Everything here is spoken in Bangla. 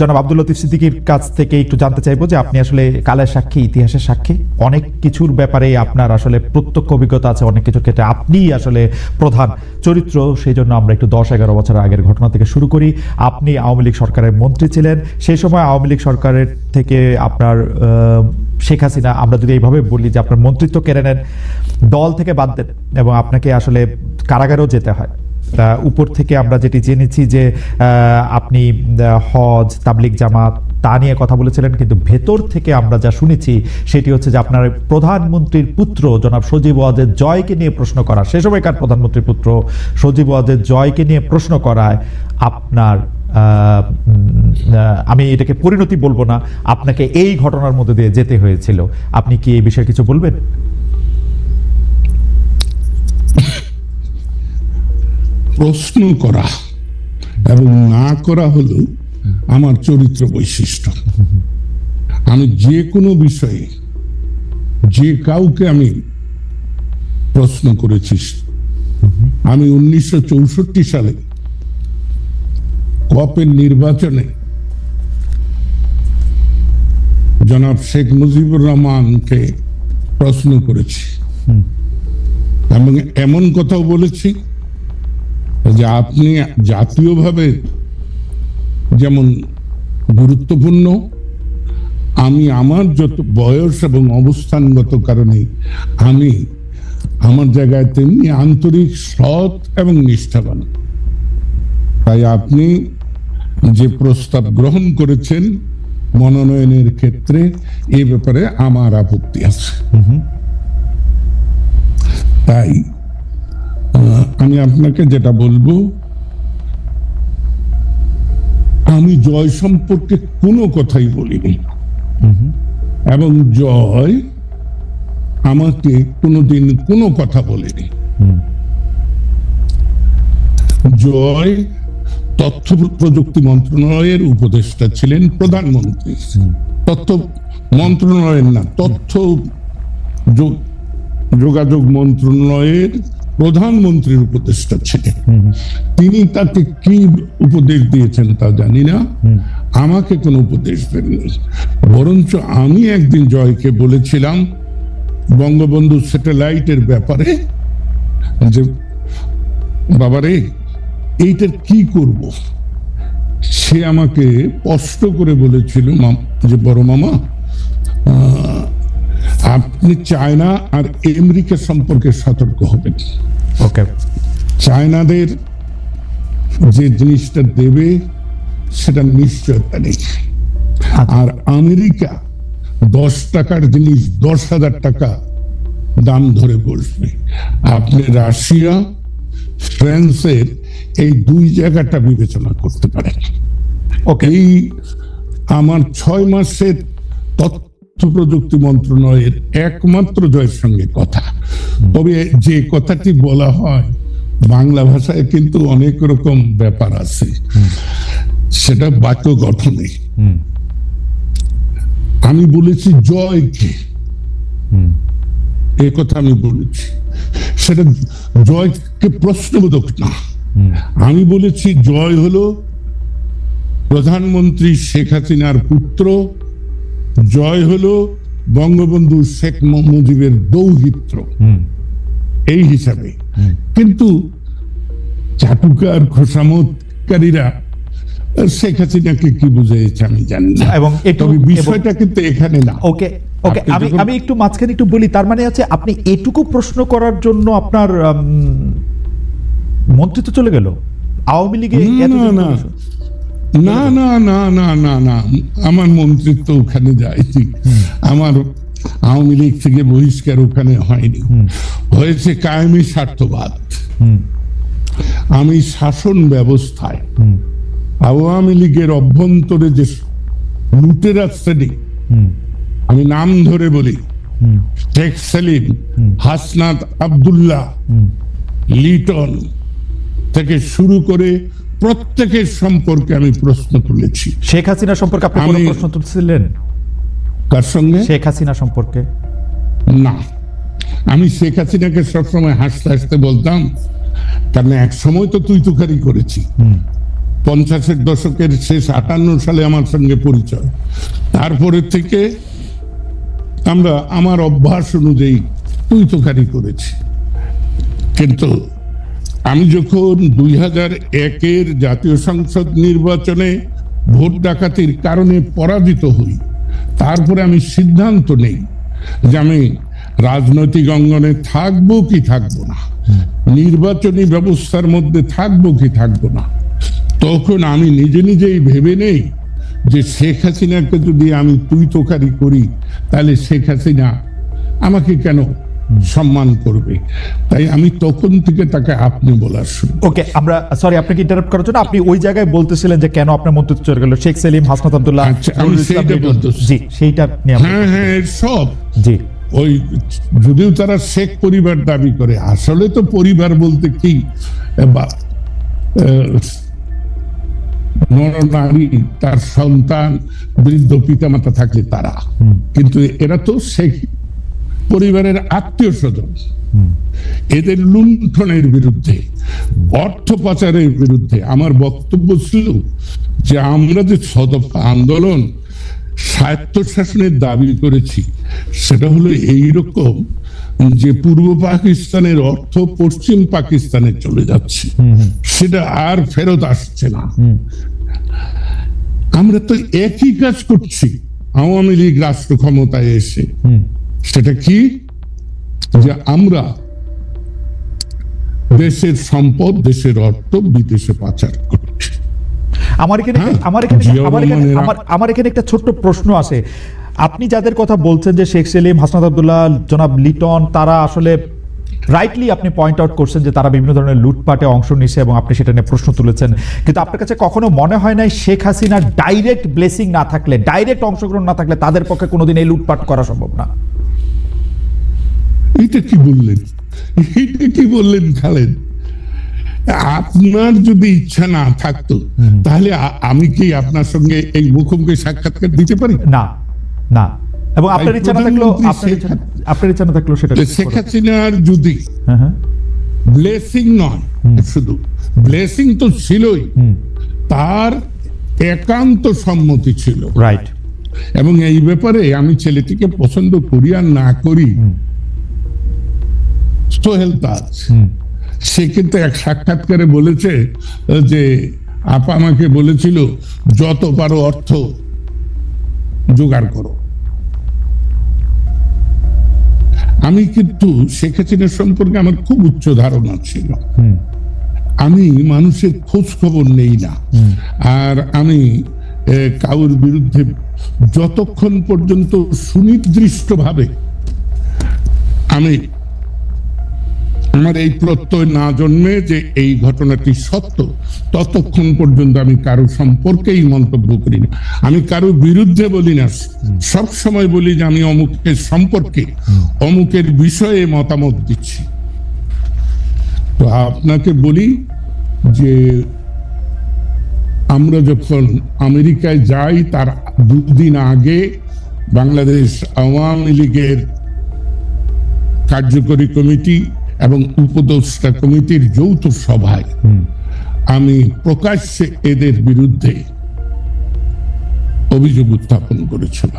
জনাব আব্দুল লতিফ সিদ্দিকীর কাছ থেকে একটু জানতে চাইব যে আপনি আসলে কালের সাক্ষী, ইতিহাসের সাক্ষী। অনেক কিছুর ব্যাপারে আপনার আসলে প্রত্যক্ষ অভিজ্ঞতা আছে, অনেক কিছুর ক্ষেত্রে আপনিই আসলে প্রধান চরিত্র। সেই জন্য আমরা একটু দশ এগারো বছর আগের ঘটনা থেকে শুরু করি। আপনি আওয়ামী লীগ সরকারের মন্ত্রী ছিলেন। সেই সময় আওয়ামী লীগ সরকারের থেকে আপনার শেখ হাসিনা, আমরা যদি এইভাবে বলি যে আপনার মন্ত্রিত্ব কেড়ে নেন, দল থেকে বাদ দেন এবং আপনাকে আসলে কারাগারেও যেতে হয়। তা উপর থেকে আমরা যেটি জেনেছি যে আপনি হজ তাবলিক জামাত, তা নিয়ে কথা বলেছিলেন, কিন্তু ভেতর থেকে আমরা যা শুনেছি সেটি হচ্ছে যে আপনার প্রধানমন্ত্রীর পুত্র জনাব সজীব ওয়াজেদ জয়কে নিয়ে প্রশ্ন করা। সে সময়কার প্রধানমন্ত্রীর পুত্র? সজীব ওয়াজেদ জয়কে নিয়ে প্রশ্ন করায় আপনার আমি এটাকে পরিণতি বলব না, আপনাকে এই ঘটনার মধ্যে দিয়ে যেতে হয়েছিল। আপনি কি এই বিষয়ে কিছু বলবেন? প্রশ্ন করা এবং না করা হলো আমার চরিত্র বৈশিষ্ট্য। আমি যে কোনো বিষয়ে যে কাউকে আমি প্রশ্ন করেছি, আমি উনিশশো চৌষট্টি সালে কপের নির্বাচনে জনাব শেখ মুজিবুর রহমানকে প্রশ্ন করেছি। এবং এমন কথাও বলেছি যে আপনি জাতীয়ভাবে যেমন গুরুত্বপূর্ণ আমি আমার যত বয়স এবং অবস্থানগত কারণে আমি আমার জায়গায় তেমনি আন্তরিক সৎ এবং নিষ্ঠাবান। তাই আপনি যে প্রস্তাব গ্রহণ করেছেন মনোনয়নের ক্ষেত্রে এ ব্যাপারে আমার আপত্তি আছে। তাই আমি আপনাকে যেটা বলব, আমি জয় সম্পর্কে কোনো কথাই বলিনি। এবং জয় আমাকে কোনোদিন কোনো কথা বলেনি। জয় তথ্য প্রযুক্তি মন্ত্রণালয়ের উপদেষ্টা ছিলেন প্রধানমন্ত্রী। তথ্য মন্ত্রণালয়ের না, তথ্য যোগাযোগ মন্ত্রণালয়ের প্রধানমন্ত্রীর উপদেষ্টা ছিলেন। তিনি তাকে কি উপদেশ দিয়েছেন তা জানি না। আমাকে কোনো উপদেশ দেননি। বরঞ্চ আমি একদিন জয়কে বলেছিলাম, বঙ্গবন্ধু স্যাটেলাইটের ব্যাপারে, যে, বাবারে, এইটার কি করব? সে আমাকে স্পষ্ট করে বলেছিল যে, বড় মামা আপনি চায়না আর আমেরিকা সম্পর্কে সতর্ক হবেন। ওকে চায়নাদের যে জিনিসটা দেবে সেটা নিশ্চয়তা নেই। আর আমেরিকা দশ টাকার জিনিস দশ হাজার টাকা দাম ধরে বসবে। আপনি রাশিয়া ফ্রান্সের এই দুই জায়গাটা বিবেচনা করতে পারেন। ওকে এই আমার ছয় মাসের তথ্য প্রযুক্তি মন্ত্রণালয়ের একমাত্র জয়ের সঙ্গে কথা। তবে যে কথাটি বলা হয়, বাংলা ভাষায় কিন্তু অনেক রকম ব্যাপার আছে। সেটা বাক্য গঠনে। আমি বলেছি জয়কে। এই কথা আমি বলেছি। সেটা জয়কে প্রশ্নবোধক না। আমি বলেছি জয় হলো প্রধানমন্ত্রী শেখ হাসিনার পুত্র জয় হলো বঙ্গবন্ধু শেখ মুজিবের দৌহিত্র। এই হিসাবে। কিন্তু চাটুকার খোসামতকারীরা শেখ হাসিনাকে কি আমি জানি না। এবং তবে বিষয়টা কিন্তু এখানে না। ওকে ওকে আমি আমি একটু মাঝখানে একটু বলি তার মানে আছে আপনি এটুকু প্রশ্ন করার জন্য আপনার উম, মন্ত্রিত্ব চলে গেল। আওয়ামী লীগে না, না, না। না না না না না। আমার মন্ত্রিত্ব ওখানে যায়নি। আমার আওয়ামী লীগ থেকে বহিষ্কার ওখানে হয়নি। হয়েছে কায়েমি স্বার্থবাদ। আমি শাসন ব্যবস্থায় আওয়ামী লীগের অভ্যন্তরে যে লুটেরা শ্রেণি আমি নাম ধরে বলি শেখ সেলিম হাসনাত আবদুল্লাহ লিটন থেকে শুরু করে প্রত্যেকের সম্পর্কে আমি প্রশ্ন তুলেছি। শেখ হাসিনা সম্পর্কে আপনি কোনো প্রশ্ন তুলছিলেন? কার সঙ্গে? শেখ হাসিনা সম্পর্কে। না। আমি শেখ হাসিনাকে সবসময় হাসতে হাসতে বলতাম কারণ এক সময় তো তুই তুকারি করেছি পঞ্চাশের দশকের শেষ আটান্ন সালে আমার সঙ্গে পরিচয়। তারপরে থেকে আমরা আমার অভ্যাস অনুযায়ী তুই তোকারি করেছি কিন্তু আমি যখন দুই হাজার একের জাতীয় সংসদ নির্বাচনে ভোট ডাকাতির কারণে পরাজিত হই, তারপরে আমি সিদ্ধান্ত নেই যে আমি রাজনৈতিক অঙ্গনে থাকব কি থাকব না, নির্বাচনী ব্যবস্থার মধ্যে থাকব কি থাকব না। তখন আমি নিজে নিজেই ভেবে নেই যে শেখ হাসিনাকে যদি আমি তুই তোকারি করি, তাহলে শেখ হাসিনা আমাকে কেন সম্মান করবে। তাই আমি তখন থেকে তাকে আপনি বলার শুরু ওকে আমরা সরি আপনাকে ইন্টারাপ্ট করার জন্য আপনি ওই জায়গায় বলতেছিলেন যে কেন আপনার মন্ত্রিত্ব চলে গেল। শেখ সেলিম হাসনাত আব্দুল্লাহ আচ্ছা, আমি সেইটা। বলতেছি। জি সেইটা হ্যাঁ হ্যাঁ সব। জি। ওই যদিও তারা শেখ পরিবার দাবি করে আসলে তো পরিবার বলতে কি? বা- নরনারী তার সন্তান বৃদ্ধ পিতামাতা থাকলে তারা। কিন্তু এরা তো শেখ পরিবারের আত্মীয় স্বজন এদের লুণ্ঠনের বিরুদ্ধে অর্থ পাচারের বিরুদ্ধে আমার বক্তব্য ছিল যে আমরা যে সদফা আন্দোলন স্বায়ত্তশাসনের দাবি করেছি সেটা হলো এইরকম যে পূর্ব পাকিস্তানের অর্থ পশ্চিম পাকিস্তানে চলে যাচ্ছে। সেটা আর ফেরত আসছে না। আমরা তো একই কাজ করছি আওয়ামী লীগ রাষ্ট্র ক্ষমতায় এসে। সেটা কি? যে আমরা দেশের সম্পদ দেশের অর্থ বিদেশে পাচার করছি। আমার এখানে হ্যাঁ, আমার এখানে আমার এখানে আমার আমার এখানে একটা ছোট্ট প্রশ্ন আছে। আপনি যাদের কথা বলছেন যে শেখ সেলিম হাসনাত আব্দুল্লাহ জনাব লিটন তারা আসলে রাইটলি আপনি পয়েন্ট আউট করছেন যে তারা বিভিন্ন ধরনের লুটপাটে অংশ নিছে এবং আপনি সেটা নিয়ে প্রশ্ন তুলেছেন। কিন্তু আপনার কাছে কখনো মনে হয় নাই শেখ হাসিনার ডাইরেক্ট ব্লেসিং না থাকলে ডাইরেক্ট অংশগ্রহণ না থাকলে তাদের পক্ষে কোনোদিন এই লুটপাট করা সম্ভব না? এটা কি বললেন? এটা কি বললেন খালেদ? আপনার যদি ইচ্ছা না থাকতো তাহলে আমি কি আপনার সঙ্গে এই মুখোমুখি সাক্ষাৎকার দিতে পারি? না না। এবং আপনার ইচ্ছা না প্রধানমন্ত্রী আপনার ইচ্ছা না থাকলেও সেটা শেখ হাসিনার যদি হ্যাঁ হ্যাঁ। ব্লেসিং নয় শুধু। ব্লেসিং তো ছিলই। তার একান্ত সম্মতি ছিল। রাইট এবং এই ব্যাপারে আমি ছেলেটিকে পছন্দ করি আর না করি সোহেল তাজ সে কিন্তু এক সাক্ষাৎকারে বলেছে যে আপা আমাকে বলেছিল যত পারো অর্থ জোগাড় করো। আমি কিন্তু শেখ হাসিনার সম্পর্কে আমার খুব উচ্চ ধারণা ছিল। আমি মানুষের খোঁজ খবর নেই না। আর আমি কাউর বিরুদ্ধে যতক্ষণ পর্যন্ত সুনির্দিষ্টভাবে আমি আমার এই প্রত্যয় না জন্মে যে এই ঘটনাটি সত্য, ততক্ষণ পর্যন্ত আমি কারও সম্পর্কেই মন্তব্য করি না। আমি কারও বিরুদ্ধে বলি না। সব সময় বলি যে আমি অমুকের সম্পর্কে, অমুকের বিষয়ে মতামত দিচ্ছি। তো আপনাকে বলি যে আমরা যখন আমেরিকায় যাই, তার দুদিন আগে বাংলাদেশ আওয়ামী লীগের কার্যকরী কমিটি এবং উপদেষ্টা কমিটির যৌথ সভায় আমি প্রকাশ্যে এদের বিরুদ্ধে অভিযোগ উত্থাপন করেছিলাম।